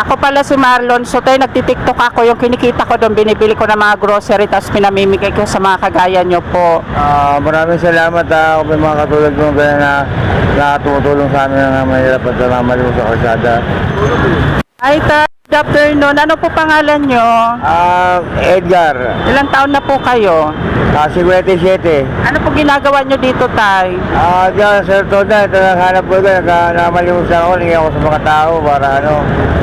Ako pala si Marlon. So tayo nagtitiktok ako. Yung kinikita ko doon, binibili ko ng mga grocery tapos pinamimigay ko sa mga kagaya nyo po. Ah, maraming salamat. Kung may mga katulad mo kaya na, na tumutulong sa amin na mahirap at namamali mo sa kalsada. Ay, ta- good afternoon. Ano po pangalan nyo? Ah, Edgar, Ilang taon na po kayo? ah, 57. Ano po ginagawa nyo dito, Tay? Ah, diyan, Sir Toda, ito naghanap ko doon. Namalimusan ako, nangyay ako sa mga tao para ano,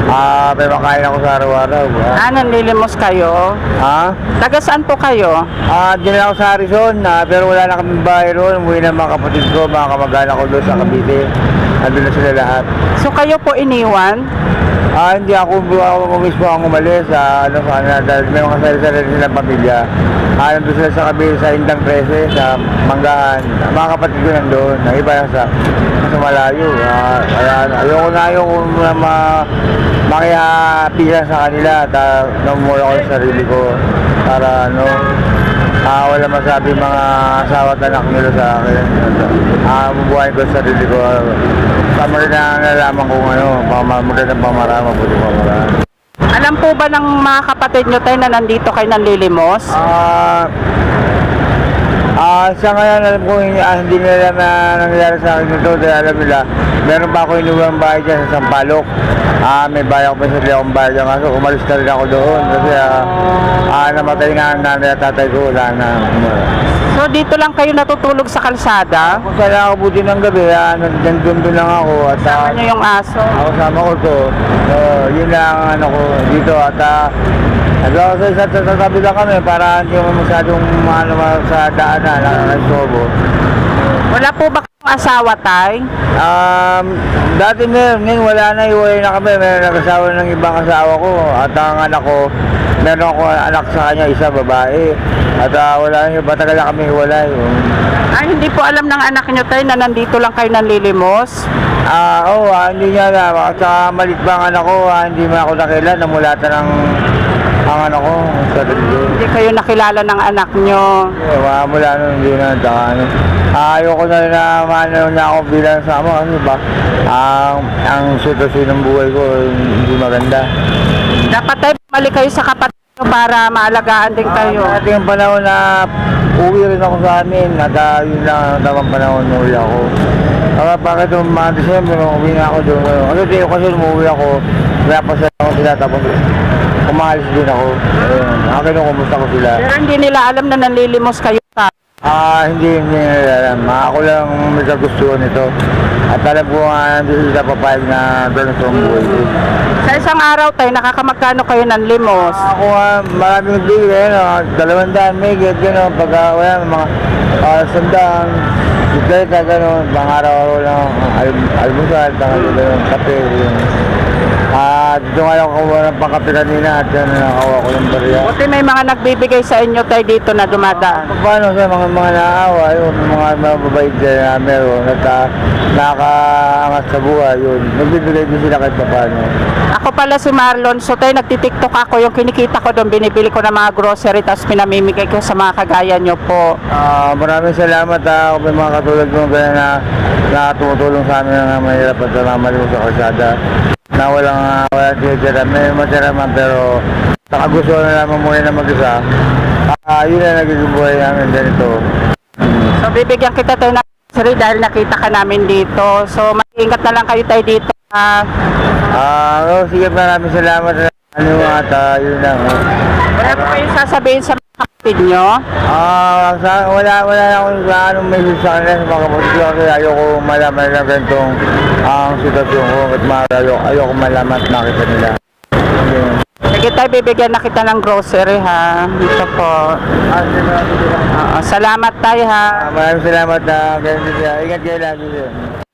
ah, may makain ako sa araw-araw. Ah, Ah, nanlilimos kayo? Ha? Taga saan po kayo? Ah, diyan ako sa Arizon, ah, pero wala na kaming bahay roon. Umuwi na mga kapatid ko, mga kamag-anak ko doon sa Cavite. Nandun na sila lahat. So kayo po iniwan? Ah, hindi ako, ako mismo ang umalis sa ano sa kanila dahil may mga sarili-sarili silang pamilya. Ah, nandun sila sa Cavite, sa Indang 13, sa Manggahan. Mga kapatid ko nandun, ang iba sa, sa malayo. Ah, kaya ayoko na ayoko na ma, makihapisan sa kanila at uh, namumura ko sa sarili ko para ano, Ah, wala masabi mga asawa at anak nila sa akin. Ah, mabuhay ko sa sarili ko. Tama rin na nalaman kung ano, magandang pamaraan, mabuti pamaraan. Alam po ba ng mga kapatid nyo tayo na nandito kayo nanlilimos? Ah, ah, sa ngayon alam ko hindi, ah, hindi nila na nangyari sa akin ito dahil alam nila, meron pa ako inuwang bahay dyan sa Sampalok. Ah, may bahay ako pa sa akong bahay dyan kaso umalis na rin ako doon kasi ah, ah, namatay nga ang nanay at tatay ko, wala na. So dito lang kayo natutulog sa kalsada? Kung saan ako buti ng gabi, ah, nandun doon lang ako at ah, Sama nyo yung aso? ako sama ko to. So, yun lang ang ano ko dito at uh, nagawa ko sa isa sa tabi lang kami para hindi mo masyadong ano sa daanan, nakakasobo. Wala po ba kayong asawa, Tay? Um, dati meron, ngayon wala na, iwalay na kami. Meron nag-asawa ng ibang asawa ko at ang anak ko, meron ako anak sa kanya, isa babae. At ah, wala na, matagal na kami hiwalay. Ay, hindi po alam ng anak nyo, Tay, na nandito lang kayo nanlilimos? Ah, oo, ah, hindi niya alam. At saka malit ba ang anak ko, ah, hindi man ako nakilala, namulatan ng ang anak ko, sa dulo. Hindi kayo nakilala ng anak nyo? Eh, wala mula nun, hindi na, ano. Ah, ayoko na rin na maano na ako bilang sama kasi ba, ang, ang sitwasyon ng buhay ko, hindi maganda. Dapat tayo bumalik kayo sa kapatid nyo para maalagaan din kayo. Ah, dati yung panahon na uwi rin ako sa amin, at ah, yun lang ang tamang panahon na uwi ako. Kaya bakit yung mga December, uwi na ako doon. Ano din kasi umuwi ako, pinapasaya ako sila, tapos umalis din ako. Ayun, akin yung kumusta ko sila. Pero hindi nila alam na nanlilimos kayo, Tay. Ah, hindi, hindi nila alam. Ah, Ako lang may kagustuhan nito. At alam ko nga, hindi sila papayag na ganito ang buhay. Sa isang araw, Tay, nakakamagkano kayo nanlimos? Ako nga, maraming nagbigay, ano, dalawang daan, may get, gano'n, pagka wala, mga uh, sandaan, bisikleta, gano'n, pang araw-araw lang, al almusal, tangal, gano'n, kape, yun. Nga ako kuha ng pangkape kanina at yan, nakakuha ko ng barya. Buti may mga nagbibigay sa inyo, Tay, dito na dumadaan. Paano sa mga mga naawa, yun, mga mababait dyan na meron at uh, nakakaangat sa buhay, yun. Nagbibigay din sila kahit paano. Ako pala si Marlon. So tayo nagtitiktok ako. Yung kinikita ko doon, binibili ko ng mga grocery tapos pinamimigay ko sa mga kagaya nyo po. Ah, maraming salamat ha, kung may mga katulad mo na, na tumutulong sa amin na mahirap at namamali mo sa kalsada. Na walang, uh, walang titira, may matira man pero nakagusto na naman muna na mag-isa. Ah, yun na nagiging buhay namin ganito. So bibigyan kita tayo ng grocery dahil nakita ka namin dito. So mag-ingat na lang kayo tayo dito. Ah, oh, sige maraming salamat. Ano at ah, yun lang. oh. wala po kayong sasabihin sa mga kapatid nyo? Ah, sa, wala wala na akong anong message sa kanila sa mga kapatid ko kasi ayoko malaman na ganitong ang sitwasyon ko at ma- ayoko, malaman at makita nila. Yun. Sige tayo, bibigyan na kita ng grocery ha. Dito po. Ah. Oo, salamat tayo ha. Ah, maraming salamat na ganyan nila. Ingat kayo lagi. sir.